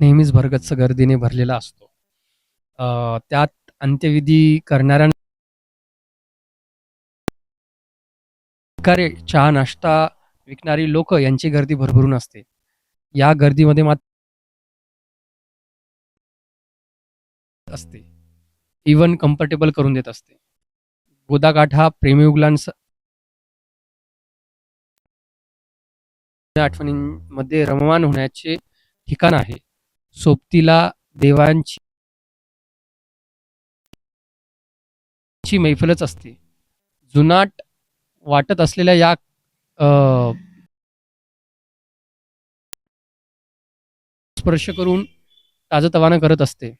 नेहमीच भरगच्च गर्दीने भरलेला असतो. त्यात अंत्यविधी करणाऱ्या चहा नाश्ता विकणारी लोक यांची गर्दी भरभरून असते. या गर्दीमध्ये मात्र असते. इवन कम्फर्टेबल करून देत असते. गोदागाठ हा प्रेमीयुगलांस आठवणींमध्ये रममान होण्याचे ठिकाण आहे. सोबतीला देवांची ची मैफलच असते. जुनाट वाटत असलेल्या या स्पर्श करून ताजतवानं करत असते.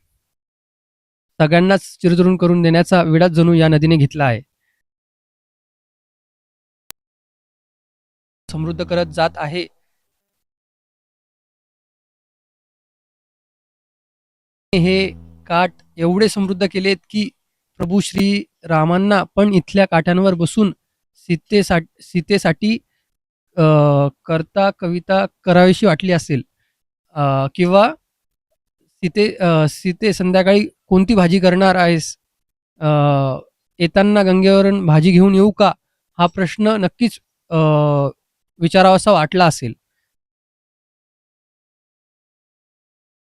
सगळ्यांनाच चिरतरून करून देण्याचा विडाच जणू या नदीने घेतला आहे. समृद्ध करत जात आहे. हे काठ एवढे समृद्ध केलेत की प्रभू श्री रामांना पण इथल्या काठांवर बसून सीतेसाठी सीतेसाठी करता कविता करावीशी वाटली असेल. किंवा सीते सीते संध्याकाळी कोणती भाजी करणार आहेस? येताना गंगेवरून भाजी घेऊन येऊ का? हा प्रश्न नक्कीच विचारावासा वाटला असेल.